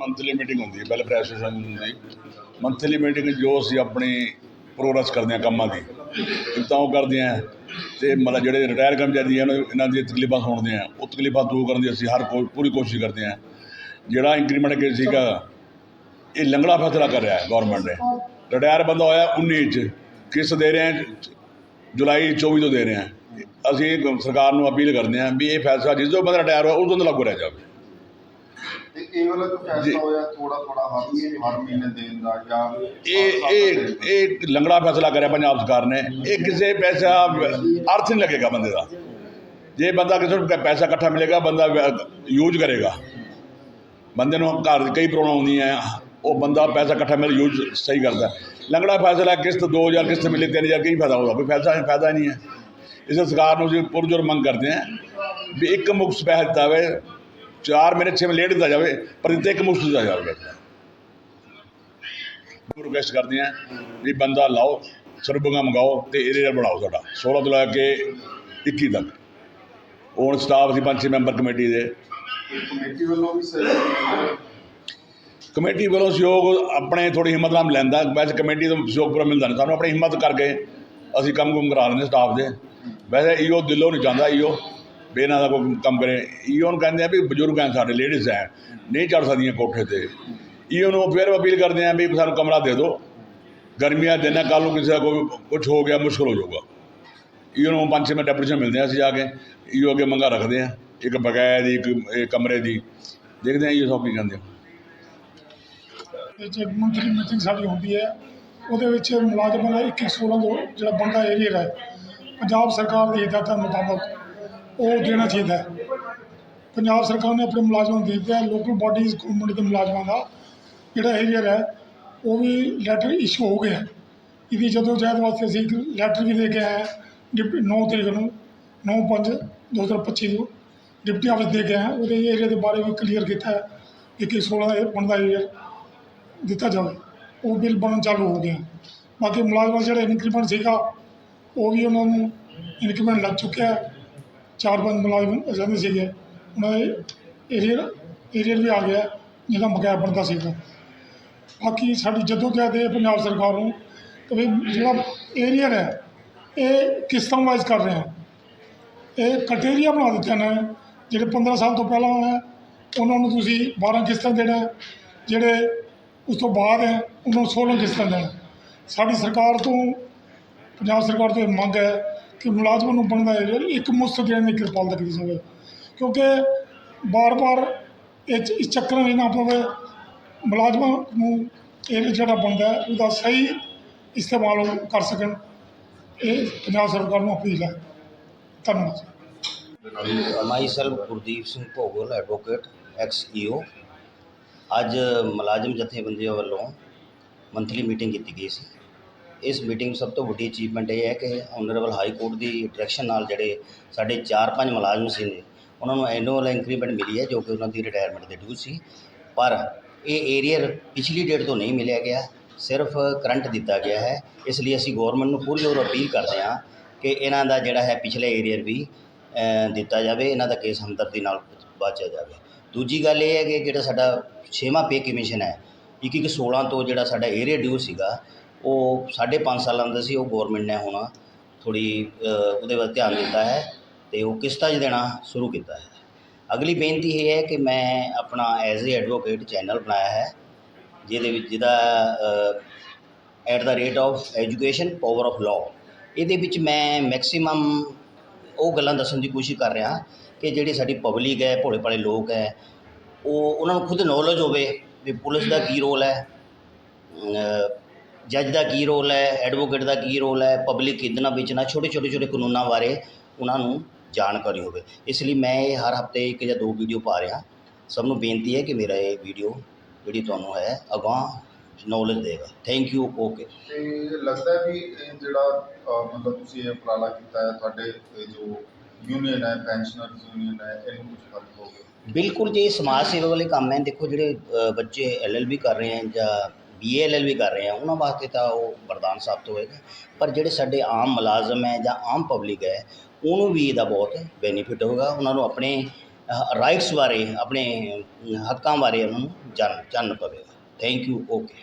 Monthly meeting ਹੁੰਦੀ ਹੈ welfare association ਦੀ ਮੰਥਲੀ ਮੀਟਿੰਗ ਜੋ ਅਸੀਂ ਆਪਣੀ ਪ੍ਰੋਗਰੈਸ ਕਰਦੇ ਹਾਂ ਕੰਮਾਂ ਦੀ, ਤਾਂ ਉਹ ਕਰਦੇ ਹਾਂ। ਤੇ ਮਤਲਬ ਜਿਹੜੇ ਰਿਟਾਇਰ ਕਰਮਚਾਰੀ ਹਨ, ਇਹਨਾਂ ਦੀਆਂ ਤਕਲੀਫਾਂ ਸੁਣਦੇ ਹਾਂ। ਉਹ ਤਕਲੀਫਾਂ ਦੂਰ ਕਰਨ ਦੀ ਅਸੀਂ ਹਰ ਕੋਈ ਪੂਰੀ ਕੋਸ਼ਿਸ਼ ਕਰਦੇ ਹਾਂ। ਜਿਹੜਾ ਇੰਕਰੀਮੈਂਟ ਕੇ ਸੀਗਾ, ਇਹ ਲੰਗੜਾ ਫੈਸਲਾ ਕਰ ਰਿਹਾ ਹੈ ਗਵਰਨਮੈਂਟ ਨੇ। ਰਿਟਾਇਰ ਬੰਦਾ ਹੋਇਆ 19 ਚ ਕਿਸ ਦੇ ਰਹੇ ਹਾਂ? ਜੁਲਾਈ 24 ਤੋਂ ਦੇ ਰਹੇ ਹਾਂ। ਅਸੀਂ ਸਰਕਾਰ ਨੂੰ ਅਪੀਲ ਕਰਦੇ ਹਾਂ ਵੀ ਇਹ ਫੈਸਲਾ ਜਿਸ ਤੋਂ ਬੰਦਾ ਰਿਟਾਇਰ ਹੋਇਆ, ਉਸ ਤੋਂ ਲਾਗੂ ਰਹਿ ਜਾਵੇ। ਤੇ ਇਹ ਵਾਲਾ ਜੋ। ਫੈਸਲਾ ਹੋਇਆ ਥੋੜਾ ਥੋੜਾ ਹਰ ਹਰ ਮਹੀਨੇ ਦੇਣ ਦਾ ਜਾਂ ਇਹ ਇਹ ਇਹ ਲੰਗੜਾ ਫੈਸਲਾ ਕਰਿਆ ਪੰਜਾਬ ਸਰਕਾਰ ਨੇ। ਇਹ ਕਿਸੇ ਪੈਸਾ ਅਰਥ ਨਹੀਂ ਲੱਗੇਗਾ ਬੰਦੇ ਦਾ। ਜੇ ਬੰਦਾ ਕਿਸੇ ਨੂੰ ਪੈਸਾ ਇਕੱਠਾ ਮਿਲੇਗਾ ਬੰਦਾ ਯੂਜ਼ ਕਰੇਗਾ। ਬੰਦੇ ਨੂੰ ਘਰ ਕਈ ਪ੍ਰੋਬਲਮ ਆਉਂਦੀਆਂ ਉਹ ਬੰਦਾ ਪੈਸਾ ਇਕੱਠਾ ਮਿਲ ਯੂਜ਼ ਸਹੀ ਕਰਦਾ। ਲੰਗੜਾ ਫੈਸਲਾ ਕਿਸ਼ਤ 2000 ਕਿਸ਼ਤ ਮਿਲੇ 3000 ਕੀ ਫਾਇਦਾ ਹੋਗਾ ਕੋਈ ਫਾਇਦਾ ਫਾਇਦਾ ਨਹੀਂ ਹੈ। ਇਸ ਸਰਕਾਰ ਨੂੰ ਜੀ ਪੁਰਜੋਰ ਮੰਗ ਕਰਦੇ ਹਾਂ ਵੀ ਇੱਕ ਮੁਕਤ ਪੈਸਾ ਦਿੱਤਾ ਜਾਵੇ। ਚਾਰ ਮਹੀਨੇ ਛੇ ਮਹੀਨੇ ਲੇਟ ਦਿੱਤਾ ਜਾਵੇ ਪਰ ਦਿੱਤੇ ਇੱਕ ਮੁਕਤ ਦਿੱਤਾ ਜਾਵੇ। ਰਿਕਵੈਸਟ ਕਰਦੇ ਹਾਂ ਵੀ ਬੰਦਾ ਲਾਓ ਸਰਬੰਗਾ ਮੰਗਾਓ ਤੇ ਏਰੀਆ ਬਣਾਓ ਸਾਡਾ। 16 ਤੋਂ ਲੈ ਕੇ 21 ਤੱਕ। ਹੁਣ ਸਟਾਫ ਸੀ ਪੰਜ ਛੇ ਮੈਂਬਰ ਕਮੇਟੀ ਦੇ। ਕਮੇਟੀ ਵੱਲੋਂ ਵੀ ਸਹਿਯੋਗ ਕਮੇਟੀ ਵੱਲੋਂ ਸਹਿਯੋਗ ਆਪਣੇ ਥੋੜੀ ਹਿੰਮਤ ਨਾਲ ਲੈਂਦਾ। ਵੈਸੇ ਕਮੇਟੀ ਤੋਂ ਸਹਿਯੋਗ ਪੂਰਾ ਮਿਲਦਾ ਨਹੀਂ। ਸਾਨੂੰ ਆਪਣੀ ਹਿੰਮਤ ਕਰਕੇ ਅਸੀਂ ਕੰਮ ਕੁਮ ਕਰਾ ਲੈਂਦੇ ਸਟਾਫ ਦੇ। ਵੈਸੇ ਈਓ ਦਿਲੋਂ ਨਹੀਂ ਚਾਹੁੰਦਾ ਈਓ। ਵੀ ਇਹਨਾਂ ਦਾ ਕੋਈ ਕੰਮ ਕਰੇ। ਈਓ ਕਹਿੰਦੇ ਆ ਵੀ ਬਜ਼ੁਰਗ ਹਨ ਸਾਡੇ ਲੇਡੀਜ਼ ਹੈ ਨਹੀਂ ਚੜ ਸਕਦੀਆਂ ਕੋਠੇ ਤੇ। ਈਓ ਨੂੰ ਫਿਰ ਅਪੀਲ ਕਰਦੇ ਆ ਵੀ ਸਾਨੂੰ ਕਮਰਾ ਦੇ ਦਿਓ। ਗਰਮੀਆਂ ਦੇ ਦਿਨ ਕੱਲ ਨੂੰ ਕਿਸੇ ਦਾ ਕੋਈ ਕੁਝ ਹੋ ਗਿਆ, ਮੁਸ਼ਕਲ ਹੋ ਜਾਊਗਾ। ਈਓ ਨੂੰ ਪੰਜ ਛੇ ਮਿੰਟ ਡੈਪੂਟੇਸ਼ਨ ਮਿਲਦੇ ਆ ਅਸੀਂ ਜਾ ਕੇ। ਈਓ ਅੱਗੇ ਮੰਗਾ ਰੱਖਦੇ ਆ, ਇੱਕ ਬਕਾਇਆ ਦੀ, ਇੱਕ, ਇਹ ਕਮਰੇ ਦੀ। ਦੇਖਦੇ ਆ ਈਓ ਸਭ ਕੀ ਕਹਿੰਦੇ ਆ। ਇਹ 'ਚ ਮੀਟਿੰਗ ਸਾਡੀ ਹੁੰਦੀ ਹੈ, ਉਹਦੇ ਵਿੱਚ ਮੁਲਾਜ਼ਮਾਂ ਦਾ 21 16 ਤੋਂ ਜਿਹੜਾ ਬੰਦਾ ਏਰੀਆ ਹੈ, ਪੰਜਾਬ ਸਰਕਾਰ ਦੀ ਹਦਾਇਤਾਂ ਮੁਤਾਬਕ ਉਹ ਦੇਣਾ ਚਾਹੀਦਾ ਹੈ। ਪੰਜਾਬ ਸਰਕਾਰ ਨੇ ਆਪਣੇ ਮੁਲਾਜ਼ਮਾਂ ਨੂੰ ਦੇ ਦਿੱਤਾ ਲੋਕਲ ਬਾਡੀਜ਼ ਗੌਰਮੈਂਟ ਦੇ ਮੁਲਾਜ਼ਮਾਂ ਦਾ ਜਿਹੜਾ ਏਰੀਆ ਹੈ, ਉਹ ਵੀ ਲੈਟਰ ਇਸ਼ੂ ਹੋ ਗਿਆ ਇਹਦੀ ਜਦੋਂ ਜਹਿਦ ਵਾਸਤੇ ਅਸੀਂ ਇੱਕ ਲੈਟਰ ਵੀ ਦੇ ਕੇ ਆਏ ਹਾਂ ਡਿਪਟੀ 9 ਤਰੀਕ ਨੂੰ 9 5 2025 ਨੂੰ ਡਿਪਟੀ ਆਫਿਸ ਦੇ ਕੇ ਆਏ ਉਹਦੇ ਏਰੀਆ ਦੇ ਬਾਰੇ ਵੀ ਕਲੀਅਰ ਕੀਤਾ ਹੈ ਕਿ 21 16 ਦਾ ਇਹ ਬਣਦਾ ਏਰੀਆ ਦਿੱਤਾ ਜਾਵੇ। ਉਹ ਬਿੱਲ ਬਣਨ ਚਾਲੂ ਹੋ ਗਿਆ ਬਾਕੀ ਮੁਲਾਜ਼ਮਾਂ ਜਿਹੜਾ ਇਨਕਰੀਮੈਂਟ ਸੀਗਾ, ਉਹ ਵੀ ਉਹਨਾਂ ਨੂੰ ਇਨਕਰੀਮੈਂਟ ਲੱਗ ਚੁੱਕਿਆ ਚਾਰ ਪੰਜ ਮੁਲਾਜ਼ਮ ਰਹਿੰਦੇ ਸੀਗੇ। ਉਹਨਾਂ ਦੇ ਏਰੀਅਰ ਏਰੀਅਰ ਵੀ ਆ ਗਿਆ, ਜਿਹਦਾ ਬਕਾਇਆ ਬਣਦਾ ਸੀਗਾ। ਬਾਕੀ ਸਾਡੀ ਜਦੋਂ ਹੈ ਪੰਜਾਬ ਸਰਕਾਰ ਨੂੰ ਕਿ ਵੀ ਜਿਹੜਾ ਏਰੀਅਰ ਹੈ, ਇਹ ਕਿਸ਼ਤਾਂ ਵਾਈਜ਼ ਕਰ ਰਹੇ ਆ ਇਹ ਕਟੇਰੀਆ ਬਣਾ ਦਿੱਤੇ ਨੇ, ਜਿਹੜੇ 15 ਸਾਲ ਤੋਂ ਪਹਿਲਾਂ ਹੈ ਉਹਨਾਂ ਨੂੰ ਤੁਸੀਂ 12 ਕਿਸ਼ਤਾਂ ਦੇਣਾ ਜਿਹੜੇ ਉਸ ਤੋਂ ਬਾਅਦ ਹੈ, ਉਹਨਾਂ ਨੂੰ 16 ਕਿਸ਼ਤਾਂ ਦੇਣਾ ਸਾਡੀ ਸਰਕਾਰ ਤੋਂ, ਪੰਜਾਬ ਸਰਕਾਰ ਤੋਂ ਇਹ ਮੰਗ ਹੈ ਕਿ ਮੁਲਾਜ਼ਮਾਂ ਨੂੰ ਬਣਦਾ ਏਰੀਆ ਇੱਕ ਮੁਸਤ ਦੇਣ ਦੀ ਕਿਰਪਾਲਤਾ ਕੀਤੀ ਜਾਵੇ ਕਿਉਂਕਿ ਬਾਰ-ਬਾਰ ਇਹ 'ਚ- ਇਸ ਚੱਕਰਾਂ ਵਿੱਚ ਨਾ ਪਵੇ, ਮੁਲਾਜ਼ਮਾਂ ਨੂੰ ਇਹ ਜਿਹੜਾ ਬਣਦਾ ਉਹਦਾ ਸਹੀ ਇਸਤੇਮਾਲ ਕਰ ਸਕਣ। ਇਹ ਪੰਜਾਬ ਸਰਕਾਰ ਨੂੰ ਅਪੀਲ ਹੈ। ਧੰਨਵਾਦ। Myself Gurdeep Singh Bhogal advocate ex EO ਅੱਜ ਮੁਲਾਜ਼ਮ ਜਥੇਬੰਦੀਆਂ ਵੱਲੋਂ ਮੰਥਲੀ ਮੀਟਿੰਗ ਕੀਤੀ ਗਈ ਸੀ। ਇਸ ਮੀਟਿੰਗ ਸਭ ਤੋਂ ਵੱਡੀ ਅਚੀਵਮੈਂਟ ਇਹ ਹੈ ਕਿ ਆਨਰੇਬਲ ਹਾਈ ਕੋਰਟ ਦੀ ਡਾਇਰੈਕਸ਼ਨ ਨਾਲ ਜਿਹੜੇ ਸਾਡੇ 4-5 ਮੁਲਾਜ਼ਮ ਸੀ ਨੇ, ਉਹਨਾਂ ਨੂੰ ਐਨੂਅਲ ਇੰਕਰੀਮੈਂਟ ਮਿਲੀ ਹੈ ਜੋ ਕਿ ਉਹਨਾਂ ਦੀ ਰਿਟਾਇਰਮੈਂਟ ਦੇ ਡਿਊ ਸੀ। ਪਰ ਇਹ ਏਰੀਅਰ ਪਿਛਲੀ ਡੇਟ ਤੋਂ ਨਹੀਂ ਮਿਲਿਆ ਗਿਆ, ਸਿਰਫ ਕਰੰਟ ਦਿੱਤਾ ਗਿਆ ਹੈ। ਇਸ ਲਈ ਅਸੀਂ ਗਵਰਨਮੈਂਟ ਨੂੰ ਪੂਰੀ ਤੌਰ ਅਪੀਲ ਕਰਦੇ ਹਾਂ ਕਿ ਇਹਨਾਂ ਦਾ ਜਿਹੜਾ ਹੈ ਪਿਛਲੇ ਏਰੀਅਰ ਵੀ ਦਿੱਤਾ ਜਾਵੇ, ਇਹਨਾਂ ਦਾ ਕੇਸ ਹਮਦਰਦੀ ਨਾਲ ਬਾਚਿਆ ਜਾਵੇ। ਦੂਜੀ ਗੱਲ ਇਹ ਹੈ ਕਿ ਜਿਹੜਾ ਸਾਡਾ ਛੇਵਾਂ ਪੇ ਕਮਿਸ਼ਨ ਹੈ ਇੱਕ ਇੱਕ 16 ਤੋਂ ਜਿਹੜਾ ਸਾਡਾ ਏਰੀਆ ਡਿਊ ਸੀਗਾ ਉਹ ਸਾਢੇ ਪੰਜ ਸਾਲਾਂ ਦਾ ਸੀ, ਉਹ ਗੌਰਮੈਂਟ ਨੇ ਹੁਣ ਥੋੜ੍ਹੀ ਉਹਦੇ ਵੱਲ ਧਿਆਨ ਦਿੱਤਾ ਹੈ ਅਤੇ ਉਹ ਕਿਸ਼ਤਾਂ 'ਚ ਦੇਣਾ ਸ਼ੁਰੂ ਕੀਤਾ ਹੈ। ਅਗਲੀ ਬੇਨਤੀ ਇਹ ਹੈ ਕਿ ਮੈਂ ਆਪਣਾ ਐਜ਼ ਏ ਐਡਵੋਕੇਟ ਚੈਨਲ ਬਣਾਇਆ ਹੈ, ਜਿਹਦੇ ਵਿੱਚ ਜਿਹਦਾ at the rate of education power of law ਇਹਦੇ ਵਿੱਚ ਮੈਂ ਮੈਕਸਿਮਮ ਉਹ ਗੱਲਾਂ ਦੱਸਣ ਦੀ ਕੋਸ਼ਿਸ਼ ਕਰ ਰਿਹਾ ਕਿ ਜਿਹੜੀ ਸਾਡੀ ਪਬਲਿਕ ਹੈ, ਭੋਲੇ ਭਾਲੇ ਲੋਕ ਹੈ, ਉਹ ਉਹਨਾਂ ਨੂੰ ਖੁਦ ਨੌਲੇਜ ਹੋਵੇ ਵੀ ਪੁਲਿਸ ਦਾ ਕੀ ਰੋਲ ਹੈ ਜੱਜ ਦਾ ਕੀ ਰੋਲ ਹੈ ਐਡਵੋਕੇਟ ਦਾ ਕੀ ਰੋਲ ਹੈ ਪਬਲਿਕ ਕਿੱਦਾਂ ਨਾਲ ਵੇਚਣਾ ਛੋਟੇ ਛੋਟੇ ਛੋਟੇ ਕਾਨੂੰਨਾਂ ਬਾਰੇ ਉਹਨਾਂ ਨੂੰ ਜਾਣਕਾਰੀ ਹੋਵੇ। ਇਸ ਲਈ ਮੈਂ ਇਹ ਹਰ ਹਫ਼ਤੇ ਇੱਕ ਜਾਂ ਦੋ ਵੀਡੀਓ ਪਾ ਰਿਹਾ। ਸਭ ਨੂੰ ਬੇਨਤੀ ਹੈ ਕਿ ਮੇਰਾ ਇਹ ਵੀਡੀਓ ਜਿਹੜੀ ਤੁਹਾਨੂੰ ਹੈ ਅਗਾਂਹ ਨੌਲੇਜ ਦੇਗਾ। ਥੈਂਕ ਯੂ ਓਕੇ ਤੇ ਲੱਗਦਾ ਵੀ ਇਹ ਜਿਹੜਾ ਅਹ, ਮਤਲਬ ਤੁਸੀਂ ਇਹ ਉਪਰਾਲਾ ਕੀਤਾ ਹੈ ਤੁਹਾਡੇ ਇਹ ਜੋ ਯੂਨੀਅਨ ਹੈ ਪੈਨਸ਼ਨਰਸ ਯੂਨੀਅਨ ਹੈ ਇਹਨੂੰ ਕੁਝ ਫ਼ਰਕ ਹੋਵੇ ਬਿਲਕੁਲ ਜੀ ਇਹ ਸਮਾਜ ਸੇਵਾ ਵਾਲੇ ਕੰਮ ਹੈ। ਦੇਖੋ ਜਿਹੜੇ ਅ, ਬੱਚੇ ਐਲਐਲਬੀ ਕਰ ਰਹੇ ਹੈ ਜਾਂ ਬੀਏ ਐਲਐਲਬੀ ਕਰ ਰਹੇ ਹੈ ਉਹਨਾਂ ਵਾਸਤੇ ਤਾਂ ਉਹ ਵਰਦਾਨ ਸਾਬਤ ਹੋਏਗਾ। ਪਰ ਜਿਹੜੇ ਸਾਡੇ ਆਮ ਮੁਲਾਜ਼ਮ ਹੈ ਜਾਂ ਆਮ ਪਬਲਿਕ ਹੈ, ਉਹਨੂੰ ਵੀ ਇਹਦਾ ਬਹੁਤ ਬੈਨੀਫਿਟ ਹੋਗਾ ਉਹਨਾਂ ਨੂੰ ਆਪਣੇ ਰਾਈਟਸ ਬਾਰੇ, ਆਪਣੇ ਹੱਕਾਂ ਬਾਰੇ ਉਹਨਾਂ ਨੂੰ ਜਾਣ, ਜਾਣਨ ਪਵੇਗਾ। Thank you okay